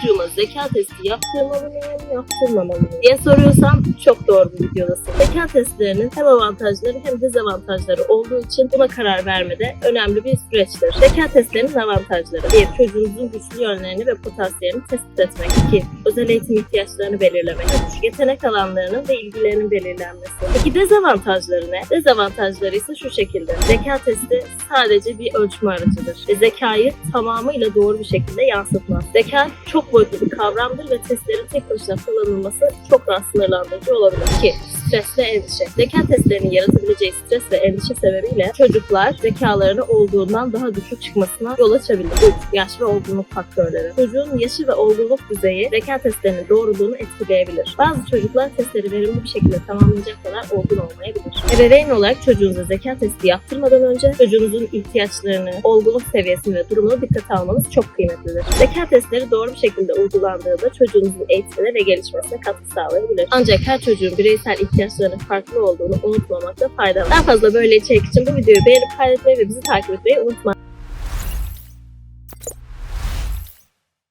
çocuğuma zeka testi yaptırmalı mıyım, yaptırmamalı mıyım diye soruyorsam çok doğru bir videodasın. Zeka testlerinin hem avantajları hem dezavantajları olduğu için buna karar vermede önemli bir süreçtir. Zeka testlerinin avantajları 1. Çocuğunuzun güçlü yönlerini ve potansiyelini tespit etmek. 2. Özel eğitim ihtiyaçlarını belirlemek. 3. Yetenek alanlarının ve ilgilerinin belirlenmesi. Peki dezavantajları ne? Dezavantajları ise şu şekilde. Zeka testi sadece bir ölçme aracıdır ve zekayı tamamıyla doğru bir şekilde yansıtmaz. Zeka çok boyutlu bir kavramdır ve testlerin tek başına kullanılması çok daha sınırlandırıcı olabilir. 2. Stres ve endişe. Zeka testlerinin yaratabileceği stres ve endişe sebebiyle çocuklar zekalarını olduğundan daha düşük çıkmasına yol açabilir. 3. Yaş ve olgunluk faktörleri. Çocuğun yaşı ve olgunluk düzeyi zeka testlerinin doğruluğunu etkileyebilir. Bazı çocuklar testleri verimli bir şekilde tamamlayacak kadar olgun olmayabilir. Ebeveyn olarak çocuğunuza zeka testi yaptırmadan önce çocuğunuzun ihtiyaçlarını, olgunluk seviyesini ve durumunu dikkate almanız çok kıymetlidir. Zeka testleri doğru bir şekilde uygulandığında çocuğunuzun eğitimine ve gelişmesine katkı sağlayabilir. Ancak her çocuğun bireysel ihtiyaçlarının farklı olduğunu unutmamakta fayda var. Daha fazla böyle içerik için bu videoyu beğenip paylaşmayı ve bizi takip etmeyi unutmayın.